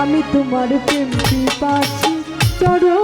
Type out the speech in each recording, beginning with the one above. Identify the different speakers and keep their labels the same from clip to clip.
Speaker 1: আমি তোমার প্রেমটি পাচ্ছি? চরণ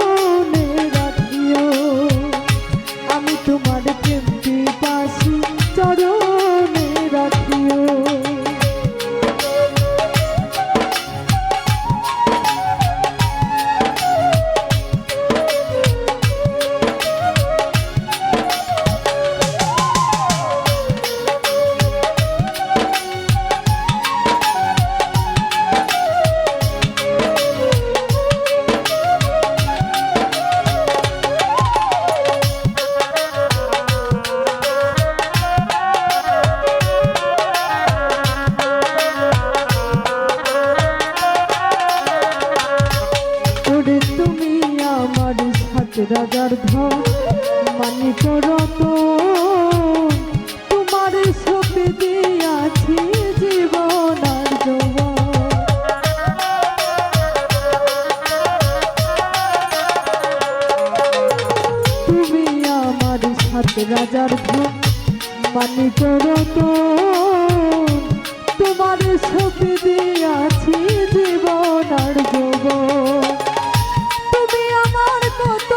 Speaker 1: রাজার ধন মানি করত তোমার সপে দিয়াছি জীবন আর যৌবন। তুমি আমার সাত রাজার ধন মানি করত তোমার সপে দিয়াছি জীবন আর যৌবন। আমার কত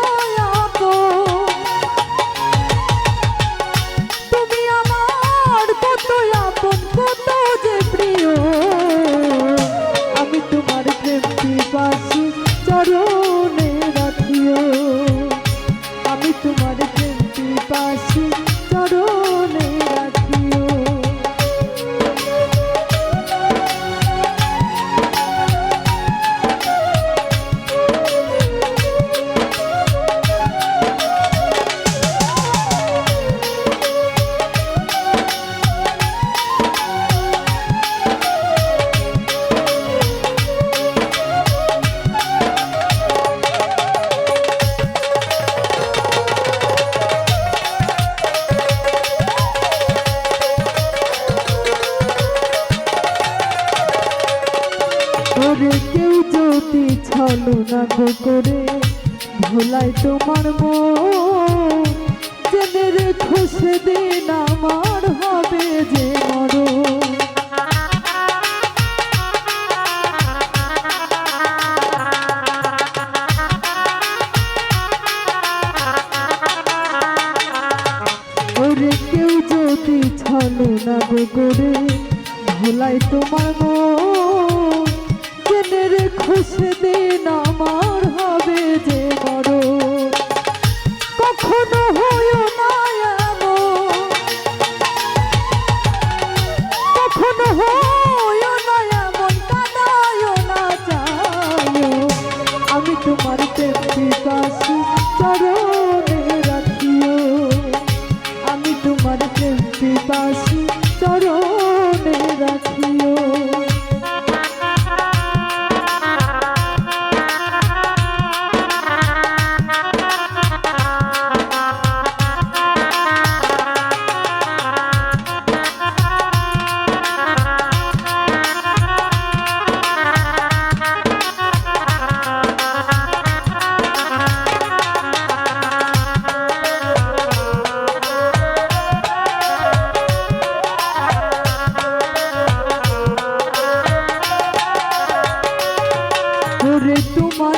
Speaker 1: করে ভোলাই তোমার মন। জেনে রেখো সেদিন আমার হবে যে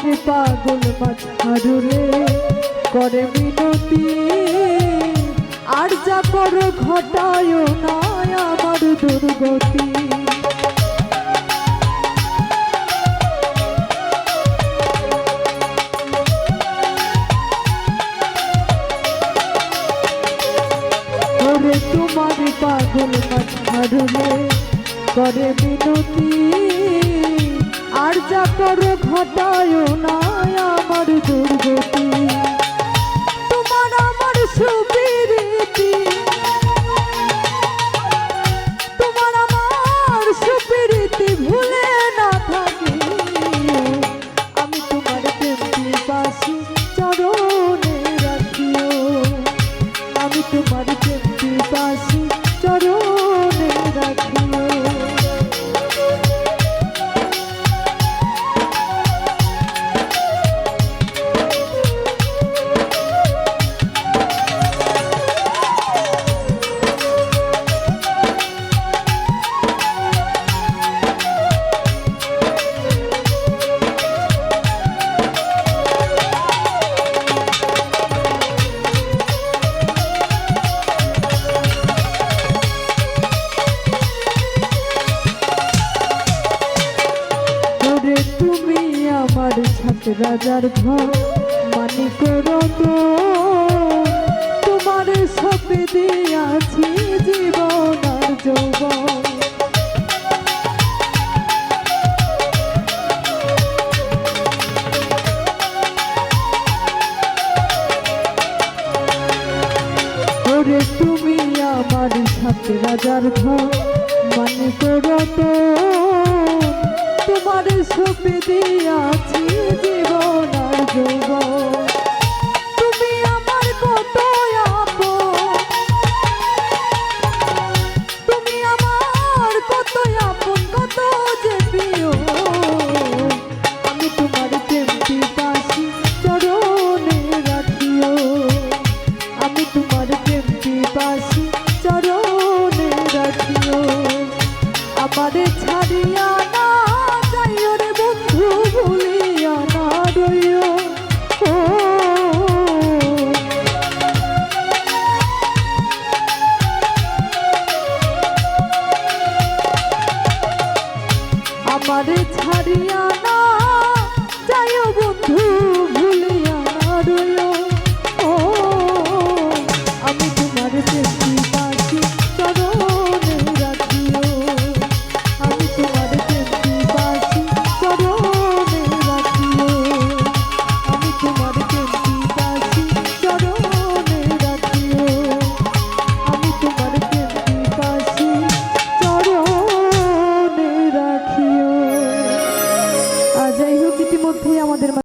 Speaker 1: তোমার পাগল মাথারুলে করে মিনতি। আর যা করো ঘটায় না আমার দুর্গতি। তোমার পাগল মাথারুলে করে মিনতি। আর যা করো ঘটায় না আমার দুর্গতি। তোমার আমার সুপিরিতি রাজার ঘর মানি করো তোমার সপে দিয়াছি জীবন যৌবন। তুমি আমার সাথে রাজার ঘর করো তো। তোমার সুখ দিয়াছি জীবন আর